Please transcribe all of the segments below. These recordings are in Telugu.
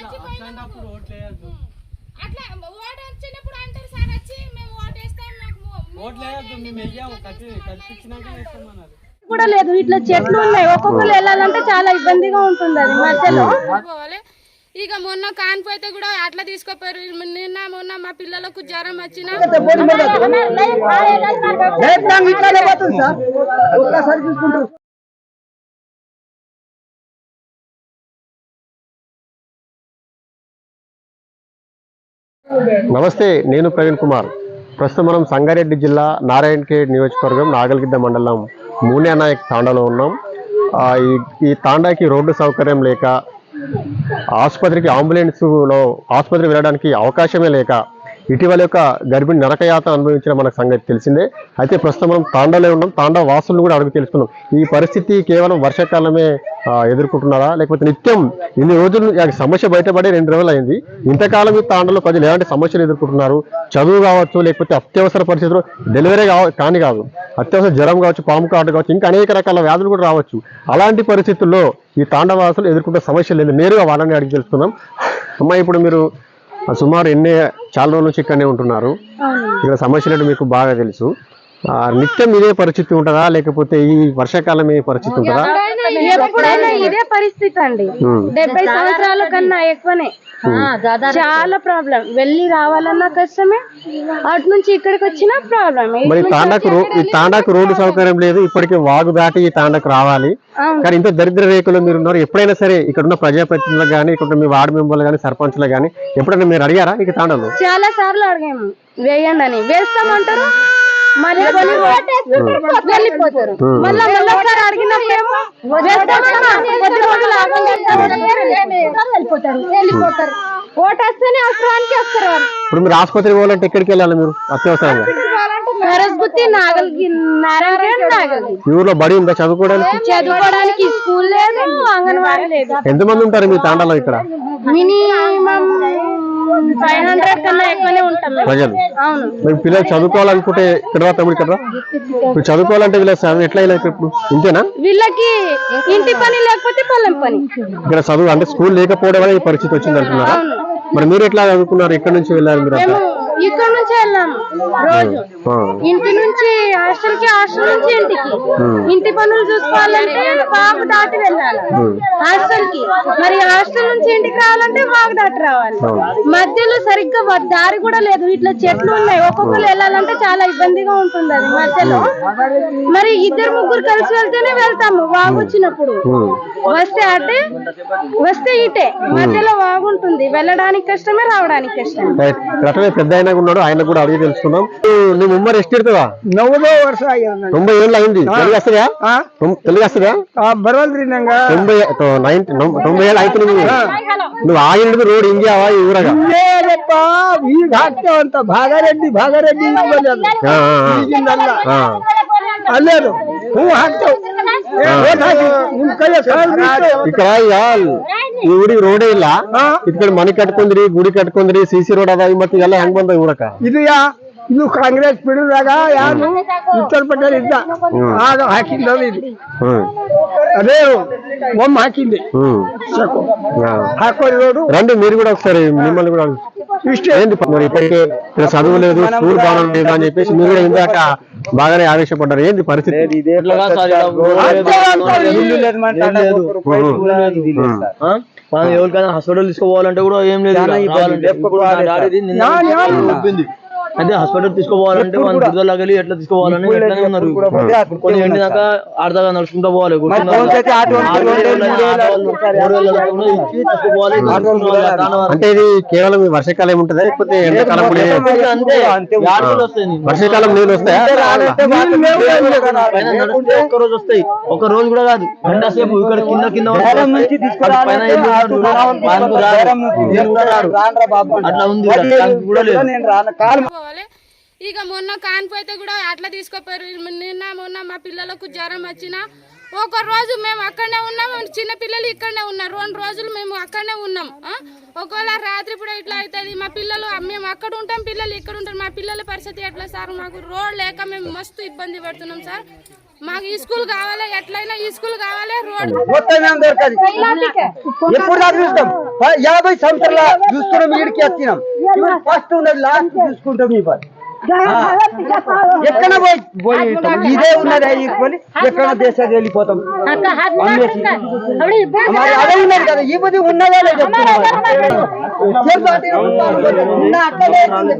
మరి అట్లా అట్లాంటప్పుడు ఓట్లు వేయద్దు అట్లా ఓటు వచ్చినప్పుడు అంటారు సార్ వచ్చి మేము ఓటు వేస్తాం మాకు మో- ఓట్లు వేయద్దు మేము వెయ్యాము కట్టి కల్పించినాక వేస్తామన్నారు కూడా లేదు ఇట్లా చెట్లు ఉన్నాయి ఒక్కొక్కరు వెళ్ళాలంటే చాలా ఇబ్బందిగా ఉంటుంది అది మధ్యలో. పోవాలి. ఇక మొన్న కానిపోతే కూడా అట్లా తీసుకోపోయారు. నిన్న మొన్న మా పిల్లలకు జ్వరం వచ్చిన నమస్తే నేను ప్రవీణ్ కుమార్. ప్రస్తుతం మనం సంగారెడ్డి జిల్లా నారాయణఖేడ్ నియోజకవర్గం నాగల్గిద్ద మండలం మూనే నాయక్ తాండాలో ఉన్నాం. ఈ ఈ తాండాకి రోడ్డు సౌకర్యం లేక ఆసుపత్రికి అంబులెన్స్లో ఆసుపత్రికి వెళ్ళడానికి అవకాశమే లేక ఇటీవల యొక్క గర్భిణి నరకయాత్ర అనుభవించిన మనకు సంగతి తెలిసిందే. అయితే ప్రస్తుతం మనం తాండాలో ఉన్నాం. తాండా వాసులను కూడా అడుగు తెలుసుకున్నాం ఈ పరిస్థితి కేవలం వర్షాకాలమే ఎదుర్కొంటున్నారా? లేకపోతే నిత్యం ఇన్ని రోజులు సమస్య బయటపడి రెండు రోజులు అయింది. ఇంతకాలం ఈ తాండాలో ప్రజలు ఎలాంటి సమస్యలు ఎదుర్కొంటున్నారు? చదువు కావచ్చు లేకపోతే అత్యవసర పరిస్థితులు డెలివరీ కాని కానీ కాదు. అత్యవసర జ్వరం కావచ్చు పాము కాటు కావచ్చు ఇంకా అనేక రకాల వ్యాధులు కూడా రావచ్చు. అలాంటి పరిస్థితుల్లో ఈ తాండవాసులు ఎదుర్కొంటే సమస్యలు లేదు నేరుగా వాళ్ళని అడిగి తెలుసుకుందాం. అమ్మాయి ఇప్పుడు మీరు సుమారు ఎన్ని చాలా రోజుల నుంచి ఇక్కడనే ఉంటున్నారు. ఇక్కడ సమస్యలు మీకు బాగా తెలుసు. నిత్యం ఇదే పరిస్థితి ఉంటుందా? లేకపోతే ఈ వర్షాకాలం ఏ పరిస్థితి ఉంటుందా? ఎప్పుడైనా ఇదే పరిస్థితి. అండి. డెబ్బై సంవత్సరాల కన్నా ఎక్కువనే. చాలా ప్రాబ్లం. వెళ్ళి రావాలన్నా కష్టమే. అటు నుంచి ఇక్కడికి వచ్చినా ప్రాబ్లం మరి తాండాకు ఈ తాండాకు రోడ్డు సౌకర్యం లేదు. ఇప్పటికే వాగు దాటి ఈ తాండాకు రావాలి. కానీ ఇంత దరిద్ర రేఖలో మీరు ఉన్నారు. ఎప్పుడైనా సరే ఇక్కడ ఉన్న ప్రజాప్రతినిధులకు కానీ ఇక్కడ మీ వార్డు మెంబర్లు కానీ సర్పంచ్లు కానీ ఎప్పుడైనా మీరు అడిగారా? ఇక తాండాలో చాలా సార్లు అడిగాము. వేయండి అని. వేస్తామంటారు. మళ్ళీ వెళ్ళిపోతారు. అడిగినప్పుడేమో. వెళ్ళిపోతారు. వెళ్ళిపోతారు. ఓటు వస్తేనే అవసరానికి వస్తారు ఇప్పుడు మీరు ఆసుపత్రికి పోవాలంటే ఎక్కడికి వెళ్ళాలి మీరు? అత్యవసరంగా? నారాయణ నాగల్ ఊర్లో బడి ఉందా? చదువుకోవడానికి? చదువుకోవడానికి స్కూల్ లేదు అంగన్వాడీ లేదు. ఎంతమంది ఉంటారు మీ తాండాలో ఇక్కడ? మినిమం ఫైవ్ హండ్రెడ్ కన్నా ఎక్కువనే ఉంటాం మేము. ప్రజలు. అవును. మరి పిల్లలు చదువుకోవాలనుకుంటే ఇక్కడ తమ్ముడు ఇక్కడ. ఇప్పుడు చదువుకోవాలంటే వీళ్ళ చదువు ఎట్లా ఇలా ఇప్పుడు? ఇంతేనా? వీళ్ళకి ఇంటి పని లేకపోతే పొలం పని. ఇక్కడ చదువు అంటే స్కూల్ లేకపోవడం వల్ల ఈ పరిస్థితి వచ్చింది అంటున్నారా? మరి మీరు ఎట్లా చదువుకున్నారు? ఎక్కడి నుంచి వెళ్ళారు మీరు ఇక్కడ నుంచి వెళ్ళాము రోజు. ఇంటి నుంచి హాస్టల్కి హాస్టల్ నుంచి ఇంటికి. ఇంటి పనులు చూసుకోవాలంటే వాగు దాటి వెళ్ళాలి. హాస్టల్కి మరి హాస్టల్ నుంచి ఇంటికి రావాలంటే వాగు దాటి రావాలి. మధ్యలో సరిగ్గా దారి కూడా లేదు. ఇట్లా చెట్లు ఉన్నాయి. ఒక్కొక్కరు వెళ్ళాలంటే చాలా ఇబ్బందిగా ఉంటుంది అది మధ్యలో. మరి ఇద్దరు ముగ్గురు కలిసి వెళ్తేనే వెళ్తాము వాగు వచ్చినప్పుడు. వస్తే అటే వస్తే ఇటే. మధ్యలో వాగు ఉంటుంది వెళ్ళడానికి కష్టమే రావడానికి కష్టమే. పెద్ద ఆయనకు ఉన్నాడు ఆయన కూడా అడిగి తెలుసుకున్నాం నీ ముమ్మ రెస్ట్ ఇడుతుందా నవ్వుదో వర్ష తొంభై ఏళ్ళు అయింది తెలుగు వస్తుందా తెలుగు వస్తుందా బరవల్రి తొంభై తొంభై ఏళ్ళు అయితే నువ్వు ఆగిండు రోడ్ ఇండియావా ఈ ఊరగా ఈ ఘాట్లో అంత భాగారెడ్డి భాగారెడ్డి అల్లేదు నువ్వు హాక్తావు ఇక్కడ ఇక ఈ ಊರಿಗೆ ರೋಡೇ ಇಲ್ಲ ಇದ್ಕಡೆ ಮನೆ ಕಟ್ಕೊಂಡ್ರಿ ಗುಡಿ ಕಟ್ಕೊಂಡ್ರಿ ಸಿ ಸಿ ರೋಡ್ ಅದಾವ ಮತ್ತೆ ಎಲ್ಲ ಹೆಂಗ್ ಬಂದ ಊರಕ ಇದು ಯಾ ಇದು ಕಾಂಗ್ರೆಸ್ ಬಿಡುವಾಗ ಯಾರು ಉತ್ತರ ಪಟೇಲ್ ಇದ್ದ ಆಗ ಹಾಕಿದ್ದದು ಇದು ಹ್ಮ್ ಅದೇ ಒಮ್ಮೆ ಹಾಕಿದ್ದೆ ಹ್ಮ್ ಸಾಕು ఆ. ಹಾಕೋರಿ ರೋಡು రండి మీరు కూడా ఒకసారి మిమ్మల్ని కూడా ಇಷ್ಟೇ ఏంది మరి ఇప్పటికే ఇక్కడ చదువు లేదు స్కూల్ బాగుంది లేదు అని చెప్పేసి మీరు కూడా ఇందాక బాగానే ఆవేశపడ్డారు. ఏంది పరిస్థితి? మనం ఎవరికైనా హాస్పిటల్ తీసుకోవాలంటే కూడా ఏం లేదు అదే హాస్పిటల్ తీసుకోవాలంటే మన వెళ్ళి ఎట్లా తీసుకోవాలని ఎట్లానే ఉన్నారు? కొన్ని ఎండి దాకా ఆడదాకా నడుచుకుంటూ పోవాలి. అంటే ఇది కేవలం ఈ వర్షాకాలం ఉంటుందా? లేకపోతే ఎండాకాలం. వర్షాకాలం నీళ్ళు వస్తాయా? ఒక్క రోజు వస్తాయి. ఒక రోజు కూడా కాదు. గంట సేపు ఇక్కడ కింద కింద. అట్లా ఉంది. కూడా లేదు. తీసుకోవాలి. ఇక మొన్న కానిపోతే కూడా అట్లా తీసుకోపోయారు. నిన్న మొన్న మా పిల్లలకు జ్వరం వచ్చినా ఒక రోజు మేము అక్కడనే ఉన్నాం చిన్నపిల్లలు ఇక్కడనే ఉన్నారు. రెండు రోజులు మేము అక్కడనే ఉన్నాం. ఒకవేళ రాత్రి కూడా ఇట్లా అవుతుంది మా పిల్లలు మేము అక్కడ ఉంటాం పిల్లలు ఇక్కడ ఉంటారు. మా పిల్లల పరిస్థితి ఎట్లా సార్? మాకు రోడ్ లేక మేము మస్తు ఇబ్బంది పడుతున్నాం సార్. మాకు ఈ స్కూల్ కావాలి? ఎట్లయినా ఈ స్కూల్ కావాలి రోడ్ ఎప్పుడు యాభై సంవత్సరాల చూస్తున్నాం ఇప్పుడు ఫస్ట్ ఉన్నది లాస్ట్ చూసుకుంటాం ఈ పని. ఎక్కడ పోయి? పోయి. ఇదే ఉన్నది తీసుకొని ఎక్కడ దేశానికి వెళ్ళిపోతాం? అదే ఉన్నది కదా ఈ బుద్ధి ఉన్నదే లేదు చెప్తున్నాం. చెప్పు అటు ఇటు ఉన్న అక్కడే ఉంది.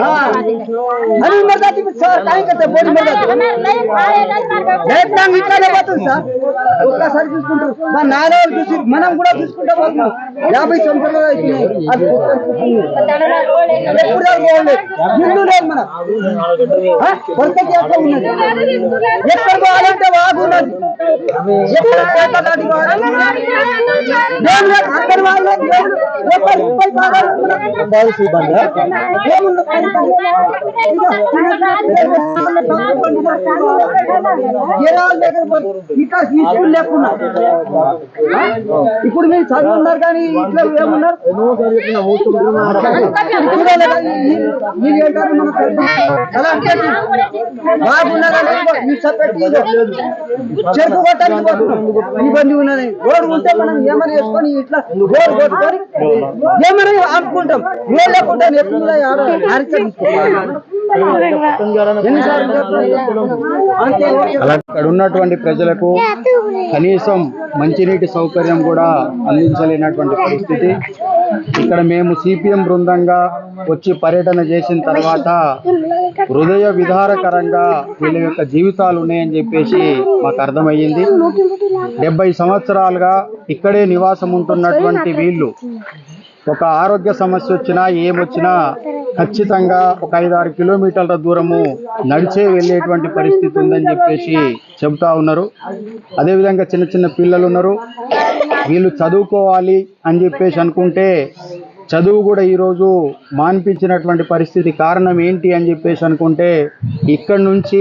ఆ. అది ఉన్నది అది ఇప్పుడు సార్ కాయ కదా బోడి మీద రేపు ఇట్లానే పోతుంది సార్ ఒక్కసారి చూసుకుంటారు దాని నాలుగు రోజులు చూసి మనం కూడా చూసుకుంటా పోతున్నాం యాభై సంవత్సరాలు అవుతున్నాయి. అది ఎప్పుడు దాకా పోలేదు ఇల్లు లేదు మన కొరతకి ఎక్కడ ఉన్నది ఎక్కడ పోవాలంటే వాగు ఉన్నది ఎక్కడ కోట దాటి పోవాలి? దేవుడు లేదు, అక్కడ వాళ్ళు kembali si bandar ya. కావాలి ఇట్లా స్కూల్ లేకున్నా ఇప్పుడు మీరు చదువున్నారు కానీ ఇట్లా ఏమున్నారు ఏంటారు మన బాగున్నదని చెరుకు కొట్టడానికి పోతున్నాం. ఇబ్బంది ఉన్నది రోడ్డు ఉంటే మనం ఏమని వేసుకొని ఇట్లా రోడ్డు కొట్టుకొని ఏమని ఆపుకుంటాం రోడ్ లేకుండా ఎప్పుడు అక్కడ ఉన్నటువంటి ప్రజలకు కనీసం మంచినీటి సౌకర్యం కూడా అందించలేనటువంటి పరిస్థితి. ఇక్కడ మేము సిపిఎం బృందంగా వచ్చి పర్యటన చేసిన తర్వాత హృదయ విధారకరంగా వీళ్ళ యొక్క జీవితాలు ఉన్నాయని చెప్పేసి మాకు అర్థమయ్యింది. డెబ్బై సంవత్సరాలుగా ఇక్కడే నివాసం ఉంటున్నటువంటి వీళ్ళు. ఒక ఆరోగ్య సమస్య వచ్చినా ఏమొచ్చినా ఖచ్చితంగా ఒక ఐదారు కిలోమీటర్ల దూరము నడిచే వెళ్ళేటువంటి పరిస్థితి ఉందని చెప్పేసి చెబుతా ఉన్నారు. అదేవిధంగా చిన్న చిన్న పిల్లలు ఉన్నారు. వీళ్ళు చదువుకోవాలి అని చెప్పేసి అనుకుంటే చదువు కూడా ఈరోజు మాన్పించినటువంటి పరిస్థితి కారణం ఏంటి అని చెప్పేసి అనుకుంటే ఇక్కడి నుంచి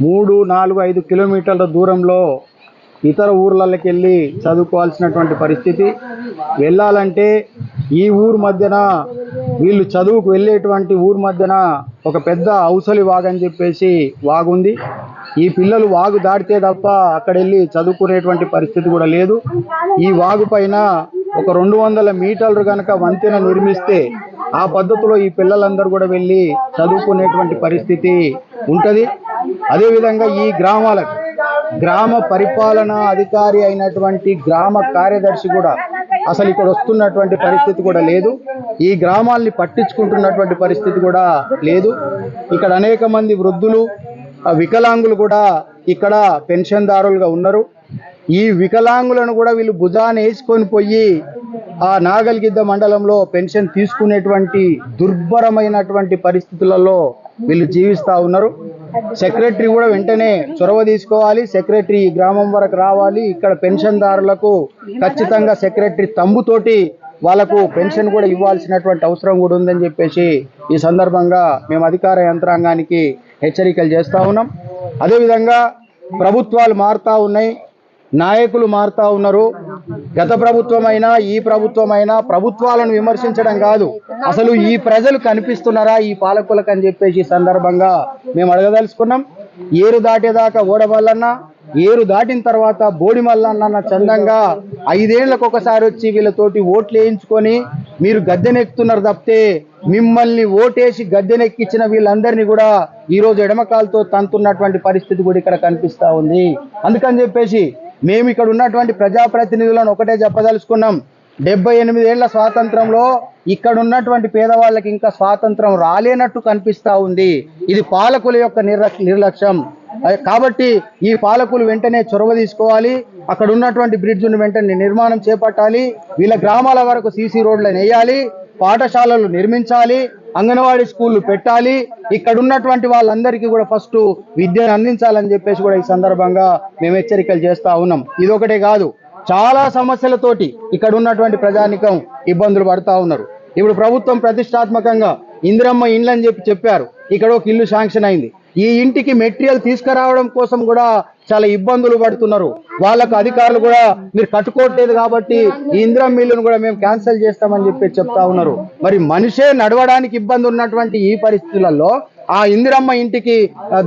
మూడు నాలుగు ఐదు కిలోమీటర్ల దూరంలో ఇతర ఊర్లకి వెళ్ళి చదువుకోవాల్సినటువంటి పరిస్థితి. వెళ్ళాలంటే ఈ ఊరు మధ్యన వీళ్ళు చదువుకు వెళ్ళేటువంటి ఊరు మధ్యన ఒక పెద్ద ఔసలి వాగు అని చెప్పేసి వాగుంది. ఈ పిల్లలు వాగు దాటితే తప్ప అక్కడ వెళ్ళి చదువుకునేటువంటి పరిస్థితి కూడా లేదు. ఈ వాగు పైన ఒక రెండు వందల మీటర్లు కనుక వంతెన నిర్మిస్తే ఆ పద్ధతిలో ఈ పిల్లలందరూ కూడా వెళ్ళి చదువుకునేటువంటి పరిస్థితి ఉంటుంది. అదేవిధంగా ఈ గ్రామాలకు గ్రామ పరిపాలన అధికారి అయినటువంటి గ్రామ కార్యదర్శి కూడా అసలు ఇక్కడ వస్తున్నటువంటి పరిస్థితి కూడా లేదు. ఈ గ్రామాల్ని పట్టించుకుంటున్నటువంటి పరిస్థితి కూడా లేదు. ఇక్కడ అనేక మంది వృద్ధులు ఆ వికలాంగులు కూడా ఇక్కడ పెన్షన్దారులుగా ఉన్నారు. ఈ వికలాంగులను కూడా వీళ్ళు భుజాన్ని వేసుకొని పోయి ఆ నాగల్గిద్ద మండలంలో పెన్షన్ తీసుకునేటువంటి దుర్భరమైనటువంటి పరిస్థితులలో వీళ్ళు జీవిస్తూ ఉన్నారు. సెక్రటరీ కూడా వెంటనే చొరవ తీసుకోవాలి. సెక్రటరీ గ్రామం వరకు రావాలి. ఇక్కడ పెన్షన్దారులకు ఖచ్చితంగా సెక్రటరీ తమ్ముతోటి వాళ్ళకు పెన్షన్ కూడా ఇవ్వాల్సినటువంటి అవసరం కూడా ఉందని చెప్పేసి ఈ సందర్భంగా మేము అధికార యంత్రాంగానికి హెచ్చరికలు చేస్తా ఉన్నాం. అదేవిధంగా ప్రభుత్వాలు మారుతా ఉన్నాయి. నాయకులు మారుతా ఉన్నారు. గత ప్రభుత్వమైనా ఈ ప్రభుత్వమైనా ప్రభుత్వాలను విమర్శించడం కాదు. అసలు ఈ ప్రజలు కనిపిస్తున్నారా ఈ పాలకులకు అని చెప్పేసి సందర్భంగా మేము అడగదలుచుకున్నాం. ఏరు దాటేదాకా ఓడవల్లన్నా ఏరు దాటిన తర్వాత బోడిమల్లన్న చందంగా ఐదేళ్ళకు ఒకసారి వచ్చి వీళ్ళతోటి ఓట్లు వేయించుకొని మీరు గద్దెనెక్కుతున్నారు తప్పితే మిమ్మల్ని ఓటేసి గద్దెనెక్కించిన వీళ్ళందరినీ కూడా ఈరోజు ఎడమకాలతో తంతున్నటువంటి పరిస్థితి కూడా ఇక్కడ కనిపిస్తూ ఉంది. అందుకని చెప్పేసి మేము ఇక్కడ ఉన్నటువంటి ప్రజాప్రతినిధులను ఒకటే చెప్పదలుచుకున్నాం. డెబ్బై ఎనిమిదేళ్ళ స్వాతంత్రంలో ఇక్కడ ఉన్నటువంటి పేదవాళ్ళకి ఇంకా స్వాతంత్రం రాలేనట్టు కనిపిస్తా ఉంది. ఇది పాలకుల యొక్క నిర్లక్ష్యం. కాబట్టి ఈ పాలకులు వెంటనే చొరవ తీసుకోవాలి. అక్కడ ఉన్నటువంటి బ్రిడ్జ్ను వెంటనే నిర్మాణం చేపట్టాలి. వీళ్ళ గ్రామాల వరకు సీసీ రోడ్లను వేయాలి. పాఠశాలలు నిర్మించాలి. అంగన్వాడీ స్కూళ్ళు పెట్టాలి. ఇక్కడ ఉన్నటువంటి వాళ్ళందరికీ కూడా ఫస్ట్ విద్యను అందించాలని చెప్పేసి కూడా ఈ సందర్భంగా మేము హెచ్చరికలు చేస్తా ఉన్నాం. ఇదొకటే కాదు చాలా సమస్యలతోటి ఇక్కడ ఉన్నటువంటి ప్రజానికం ఇబ్బందులు పడతా ఉన్నారు. ఇప్పుడు ప్రభుత్వం ప్రతిష్టాత్మకంగా ఇందిరమ్మ ఇండ్లు అని చెప్పి చెప్పారు. ఇక్కడ ఒక ఇల్లు శాంక్షన్ అయింది. ఈ ఇంటికి మెటీరియల్ తీసుకురావడం కోసం కూడా చాలా ఇబ్బందులు పడుతున్నారు. వాళ్ళకు అధికారులు కూడా మీరు కట్టుకోవట్లేదు కాబట్టి ఈ ఇందిరా మిల్లును కూడా మేము క్యాన్సిల్ చేస్తామని చెప్పి చెప్తా ఉన్నారు. మరి మనిషే నడవడానికి ఇబ్బంది ఉన్నటువంటి ఈ పరిస్థితులలో ఆ ఇందిరమ్మ ఇంటికి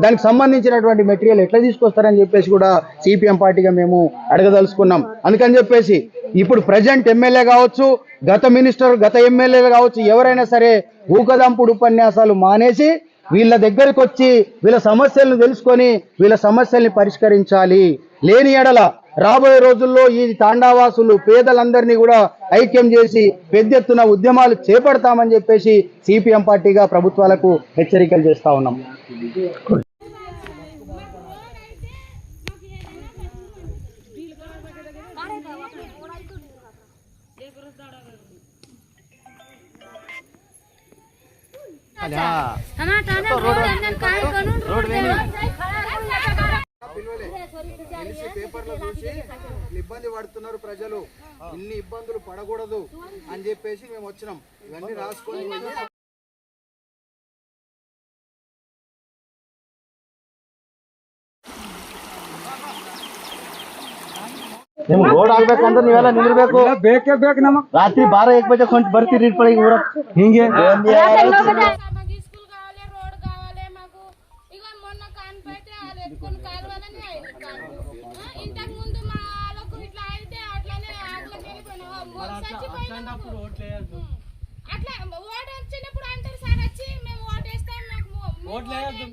దానికి సంబంధించినటువంటి మెటీరియల్ ఎట్లా తీసుకొస్తారని చెప్పేసి కూడా సిపిఎం పార్టీగా మేము అడగదలుచుకున్నాం. అందుకని చెప్పేసి ఇప్పుడు ప్రజెంట్ ఎమ్మెల్యే కావచ్చు గత మినిస్టర్ గత ఎమ్మెల్యేలు కావచ్చు ఎవరైనా సరే ఊకదంపుడు ఉపన్యాసాలు మానేసి వీళ్ళ దగ్గరకు వచ్చి వీళ్ళ సమస్యలను తెలుసుకొని వీళ్ళ సమస్యల్ని పరిష్కరించాలి. లేని ఎడల రాబోయే రోజుల్లో ఈ తాండావాసులు పేదలందరినీ కూడా ఐక్యం చేసి పెద్ద ఎత్తున ఉద్యమాలు చేపడతామని చెప్పేసి సిపిఎం పార్టీగా ప్రభుత్వాలకు హెచ్చరికలు చేస్తా ఉన్నాం. పేపర్లో చూసి ఇబ్బంది పడుతున్నారు ప్రజలు. ఇన్ని ఇబ్బందులు పడకూడదు అని చెప్పేసి మేము వచ్చినాం. ఇవన్నీ రాసుకొని ನಿಮ್ ರೋಡ್ ಆಗ್ಬೇಕಂದ್ರೆ ನೀವೆಲ್ಲ ನಿಂದಿರ್ಬೇಕು ಬೇಕೇ ಬೇಕು ನಮ್ಮ ರಾತ್ರಿ ಬಾರ ಏಕ್ ಬಜೆ ಕೊಂಚ ಬರ್ತೀರಿ ಇಟ್ಕೊಳ್ಳಿ ಊರ ಹಿಂಗೆ మాకు ఈ స్కూల్ కావాలి రోడ్ కావాలి మాకు ఇక మొన్న కానిపోతే వాళ్ళు ఎత్తుకొని కాలువాలని అయింది కాలు ఆ, ఇంతకు ముందు మా వాళ్ళకు ఇట్లా అయితే అట్లానే ఆటలకు వెళ్ళిపోయినాం చచ్చిపోయినాము అట్లాంటప్పుడు ఓట్లు వేయద్దు అట్లా ఓటు వచ్చినప్పుడు అంటారు సార్ వచ్చి మేము ఓటు వేస్తాం మాకు ఓట్లు వేయద్దు